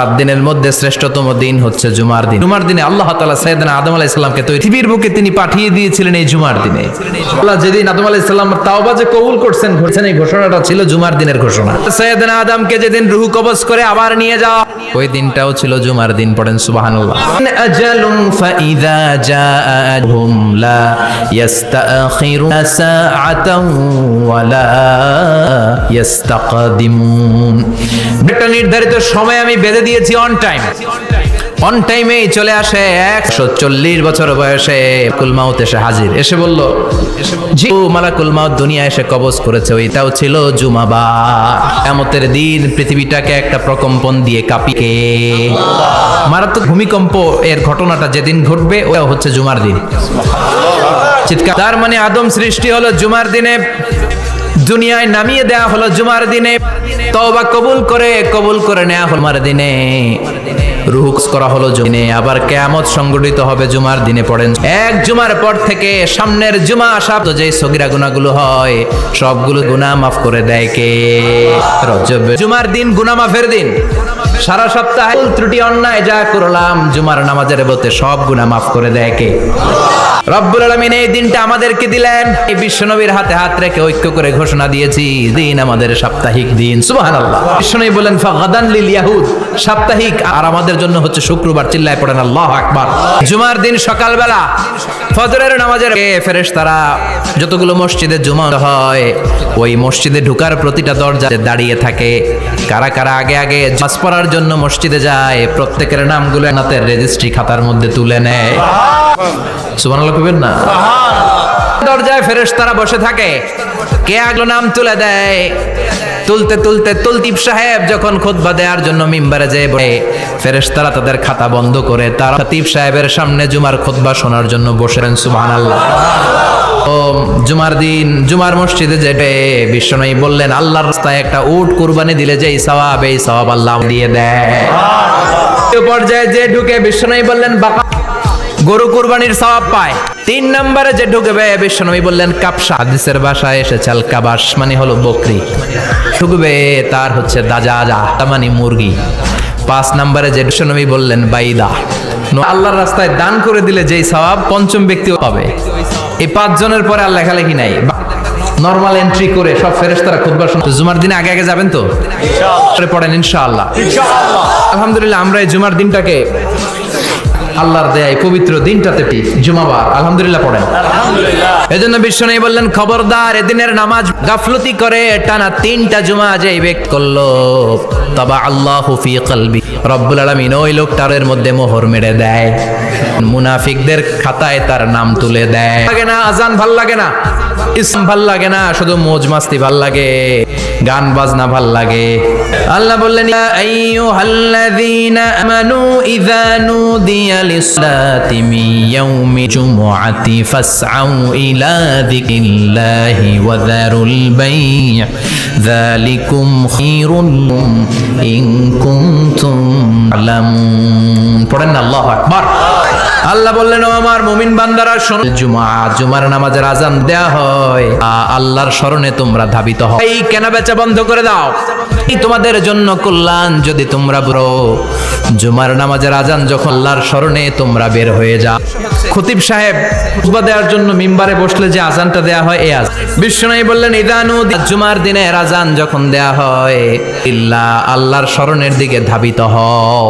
সাত দিনের মধ্যে শ্রেষ্ঠতম দিন হচ্ছে জুমার দিন। জুমার দিনে আল্লাহ তাআলা সাইয়েদনা আদম আলাইহিস সালামকে তো পৃথিবীর বুকে তিনি পাঠিয়ে দিয়েছিলেন এই জুমার দিনে। আল্লাহ যেদিন আদম আলাইহিস সালাম তাওবা যে কবুল করছেন ঘটছেন এই ঘোষণাটা ছিল জুমার দিনের ঘোষণা। সাইয়েদনা আদমকে যেদিন রূহ কবজ করে আবার নিয়ে যাওয়া ওই দিনটাও ছিল জুমার দিন, পড়েন সুবহানাল্লাহ। নির্ধারিত সময় আমি বেঁধে দিয়েছি অন টাইম অন টাইমেই চলে আসে একশো চল্লিশ বছর বয়সে কুলমাউত এসে হাজির। এসে বলল জি ও মালাকুল মাউত দুনিয়া এসে কবজ করেছে, ওইটাও ছিল জুমাবার এমতের দিন পৃথিবীটাকে একটা প্রকম্পন দিয়ে কাঁপিয়ে। মারাত্মক ভূমিকম্প এর ঘটনাটা যেদিন ঘটবে ওটা হচ্ছে জুমার দিন। চিৎকার। তার মানে আদম সৃষ্টি হলো জুমার দিনে। দুনিয়ায় নামিয়ে দেয়া হলো জুমার দিনে। তওবা কবুল করে কবুল করে নেওয়া হলো জুমার দিনে। রুহুক্স করা হলো দিনে। আবার কেয়ামত সংগঠিত হবে জুমার দিনে পড়েন। এক জুমার পর থেকে সামনের জুমা আসা তো যে সগিরা গুনাহগুলো হয়, সবগুলো গুনাহ মাফ করে দেয় কে? জুমার দিন গুনাহ মাফের দিন। সারা সপ্তাহে ত্রুটি, অন্যায় যা করলাম, জুমার নামাজের বলতে সব গুনাহ মাফ করে দেয় কে? রব্বুল আলামিন এই দিনটা আমাদেরকে দিলেন। এই বিশ্বনবীর হাতে হাত রেখে ঐক্য করে ঘোষণা দিয়েছি, দিন আমাদের সাপ্তাহিক দিন। সুবহানাল্লাহ। বিশ্বনবী বলেন, ফাগাদান লিল ইয়াহুদ। সাপ্তাহিক, আর আমাদের জন্য হচ্ছে শুক্রবার, চিল্লায় পড়েন, আল্লাহু আকবার। জুমার দিন সকালবেলা ফজরের নামাজের আগে ফেরেশতারা যতগুলো মসজিদে জুমা হয়, ওই মসজিদে ঢুকার প্রতিটা দরজায় দাঁড়িয়ে থাকে। কারা কারা আগে আগে নামাজ পড়ার জন্য মসজিদে যায়, প্রত্যেকের নামগুলো নাতের রেজিস্ট্রি খাতার মধ্যে তুলে নেয়। সুবহানাল্লাহ না? দরজায় ফেরেশ তারা বসে থাকে। কে আগলো নাম তুলে দেয়? তুলতে তুলতে তুলতিব সাহেব যখন খুতবা দেওয়ার জন্য মিম্বারে যেয়ে বসে, ফেরেশতারা তাদের খাতা বন্ধ করে তারা খতিব সাহেবের সামনে জুমার খুতবা শোনার জন্য বসেন সুবহানাল্লাহ। ও, জুমার দিন, জুমার মসজিদে যেতে বিশ্বনবী বললেন, আল্লাহর রাস্তায় একটা উট কুরবানি দিলে যেই সওয়াব, এই সওয়াব আল্লাহ দিয়ে দেয়। পর্যায়ে যে ঢুকে বিশ্বনবী বললেন বাকা গরু কুরবানির সওয়াব পায়। তিন নম্বরে যে ঢুকবে বিশ্বনবী বললেন কাপসা। হাদিসের ভাষায় এসেছে আল কাবাস মানে হলো বকরি। ঢুকবে তার হচ্ছে দাজা তা মানে মুরগি। পাঁচ নম্বরে যে বিশ্বনবী বললেন বাইদা। আল্লাহর রাস্তায় দান করে দিলে যেই সওয়াব পঞ্চম ব্যক্তিও পাবে। এই পাঁচ জনের পরে আর লেখালেখি নাই। নর্মাল এন্ট্রি করে সব ফেরেশতারা খুতবা শুনতে জুমার দিনে আগে আগে যাবেন তো? পরে পড়েন ইনশাআল্লাহ। আলহামদুলিল্লাহ আমরা এই জুমার দিনটাকে আল্লাহর দেয় পবিত্র দিনটাতে জুমাবার আলহামদুলিল্লাহ পড়েন। এজন্য বিশ্ব নেই বললেন খবরদার এদিনের নামাজ গাফলতি করে টানা তিনটা জুমা যে ব্যক্তি করল তবা আল্লাহ ফি কলবি। রব্বুল আলামিন ওই লোকটার এর মধ্যে মোহর মেরে দেয়। মুনাফিকদের খাতায় তার নাম তুলে দেয়। লাগে না আজান ভালো লাগে না ইসলাম ভালো লাগে না শুধু মোজ মাস্তি ভালো লাগে গান বাজনা ভালো লাগে। আল্লাহ বললেন ইয়া আইয়ুহাল্লাযীনা আমানু ইযা নুদিয়া للصلاة من يوم الجمعة فاسعوا إلى ذكر الله وذروا البيع. ذلكم خير لكم إن كنتم تعلمون. الله أكبر আল্লাহ বললেন, ও আমার মুমিন বান্দারা, শোনো জুমা, জুমার নামাজের আজান দেয়া হয় আল্লাহর স্মরণে তোমরা ধাবিত হও। এই কেনা বেচা বন্ধ করে দাও। এই তোমাদের জন্য কল্যাণ যদি তোমরা বড় জুমার নামাজের আজান যখন আল্লাহর স্মরণে তোমরা বের হয়ে যাও। খতিব সাহেব খুতবা দেওয়ার জন্য মিম্বারে বসলে যে আজানটা দেয়া হয় এই আজান বিশ্বনবী বললেন ইদানু জুমার দিনের আজান যখন দেয়া হয়, ইল্লা আল্লাহর স্মরণের দিকে ধাবিত হও।